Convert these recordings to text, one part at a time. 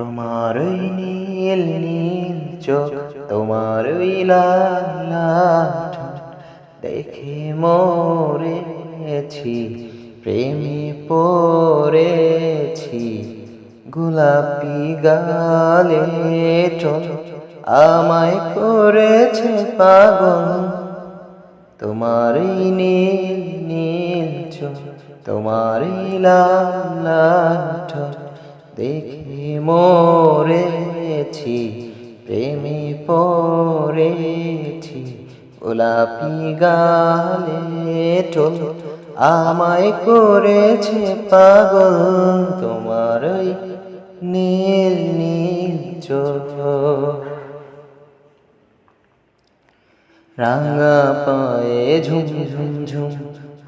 তোমার ওই নীল নীল চোখ, তোমার ওই লাল দেখে মরেছি, প্রেমে পড়েছি, গোলাপি গালে চল আমায় করেছে পাগল, তোমার নীল নীল চোখ, তোমার লাল লাল দেখে মরেছি, প্রেমে পড়েছি, গোলাপি গালে টোল আমায় করেছে পাগল, তোমার নীল নীল চোখ। রাঙা পায়ে ঝুম ঝুম ঝুম,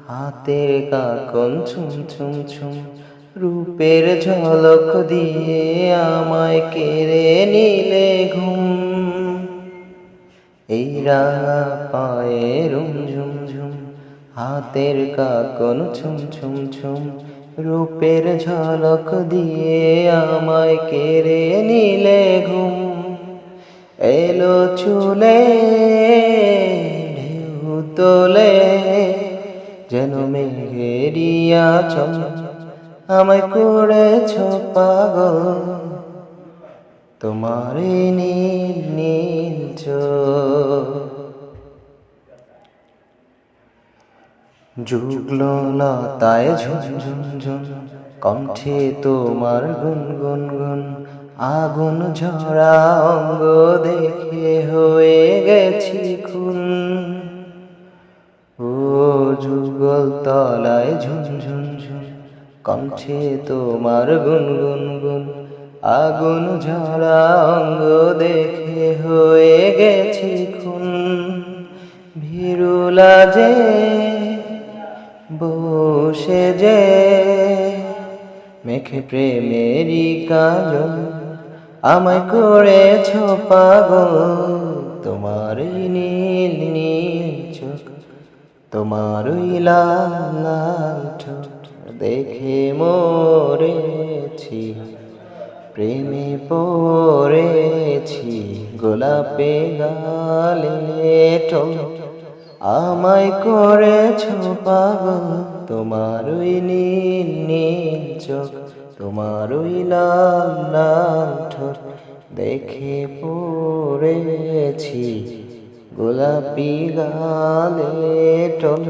হাতের কাকন ছুম ছুম ছুম রূপের ঝলক দিয়ে আমায় কেড়ে নিলে ঘুম। এই রাঙা পায়ে রুম ঝুম ঝুম, হাতের কাকন ছুম ছুম ছুম, রূপের ঝলক দিয়ে আমায় কেড়ে নিলে ঘুম। এলো চুলে, ঢেউ তোলে, যেন মেঘেরিয়া চল আমায় করেছ পাগল। তোমার নীল নীল চোখ। লতায় কণ্ঠে তোমার গুন গুন গুন আগুন ঝরা অঙ্গ দেখে হয়ে গেছি খুন। ও যুগল তলায় ঝুম ঝুম কণ্ঠে তোমার গুন গুন গুন আগুন ঝরা অঙ্গ দেখে হয়ে গেছি খুন। ভিরুলা যে বসে যে মেখে প্রেমেরই কাজল, আমায় করেছ পাগল তোমার নীল নীল চোখ তোমার লাল লাল ঠোঁট দেখে মরেছি, প্রেমে পড়েছি, গোলাপে গালে আমায় করেছ পাগল, তোমার ওই নীল নীল চোখ, তোমার ওই লাল লাল ঠোঁট। দেখে পড়েছি, গোলাপি গালে টোল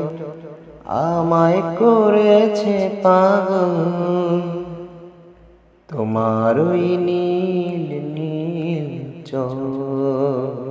আমায় করেছে পাগল। তোমার ওই নীল নীল চোখ।